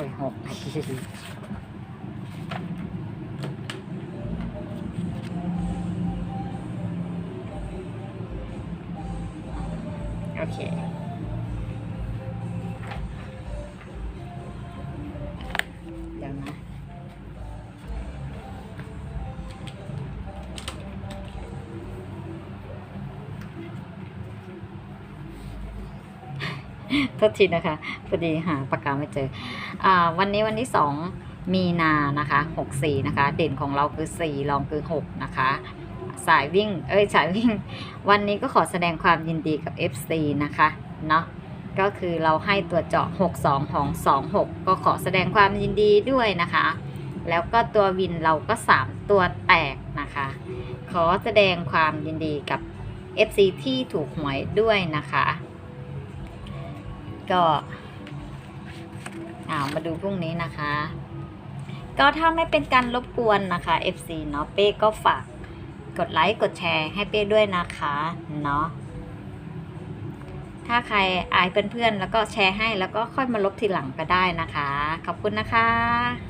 โอ้ยหกโโทษทีนะคะพอดีหาปากกาไม่เจออ่าวันนี้วันที่สองมีนานะคะหกสี่นะคะ เด่นของเราคือสี่รองคือหกนะคะ สายวิ่ง เอ้ยสายวิ่ง วันนี้ก็ขอแสดงความยินดีกับ FC นะคะเนาะก็คือเราให้ตัวเจาะ 62 ของ 26 ก็ขอแสดงความยินดีด้วยนะคะ แล้วก็ตัววินเราก็ 3 ตัวแตกนะคะ ขอแสดงความยินดีกับ FC ที่ถูกหวยด้วยนะคะ ก็อามาดูพรุ่งนี้นะคะ ก็ถ้าไม่เป็นการรบกวนนะคะ FC เนาะเป้ก็ฝากกดไลค์กดแชร์ให้เป้ด้วยนะคะเนาะถ้าใครอายเพื่อนๆแล้วก็แชร์ให้แล้วก็ค่อยมาลบทีหลังก็ได้นะคะ ขอบคุณนะคะ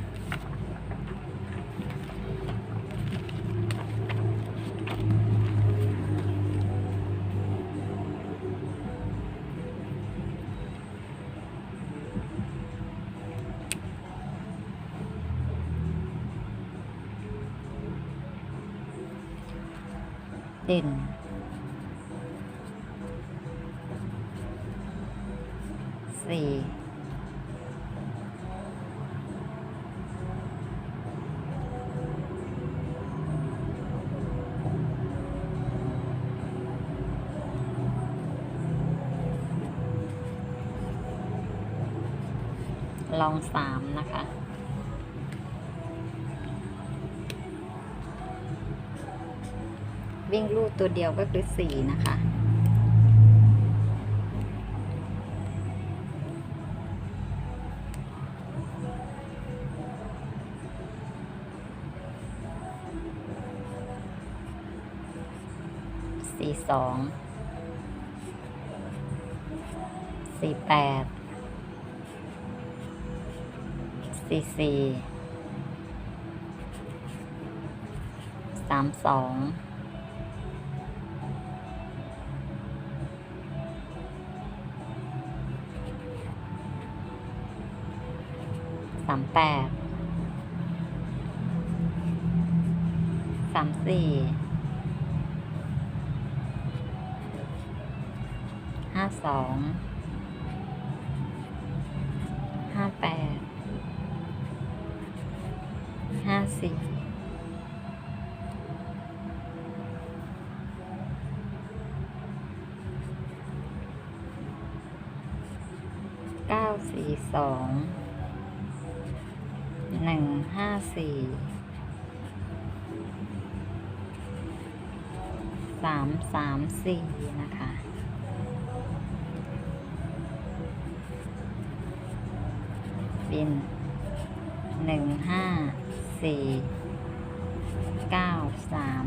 เด่น สี่ ลองสามนะคะ วิ่งลูดตัวเดียวก็คือสี่นะคะ สี่สอง สี่แปด สี่สี่ สามสอง สามแปดสามสี่ห้าสองห้าแปดห้าสี่เก้าสี่สอง หนึ่งห้าสี่สามสามสี่นะคะบินหนึ่งห้าสี่เก้าสาม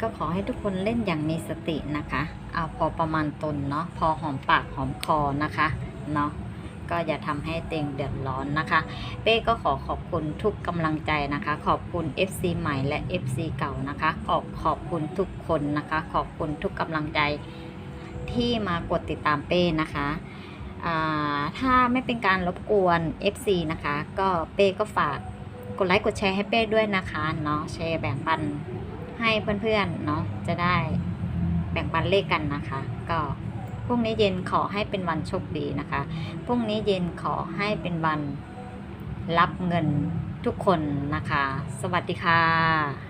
ก็ขอให้ทุกคนเล่นอย่างมีสตินะคะ เอาพอประมาณตนเนาะพอหอมปากหอมคอนะคะเนาะก็อย่าทำให้เต็งเดือดร้อนนะคะ เป้ก็ขอขอบคุณทุกกำลังใจนะคะ ขอบคุณ FC ใหม่และ FC เก่านะคะขอบขอบคุณทุกคนนะคะ ขอบคุณทุกกำลังใจที่มากดติดตามเป้นะคะถ้าไม่เป็นการรบกวน FC นะคะ ก็เป้ก็ฝากกดไลค์กดแชร์ให้เป้ด้วยนะคะเนาะแชร์แบ่งปัน ให้เพื่อนๆเนาะจะได้แบ่งปันเลขกันนะคะ ก็พรุ่งนี้เย็นขอให้เป็นวันโชคดีนะคะพรุ่งนี้เย็นขอให้เป็นวันรับเงินทุกคนนะคะ สวัสดีค่ะ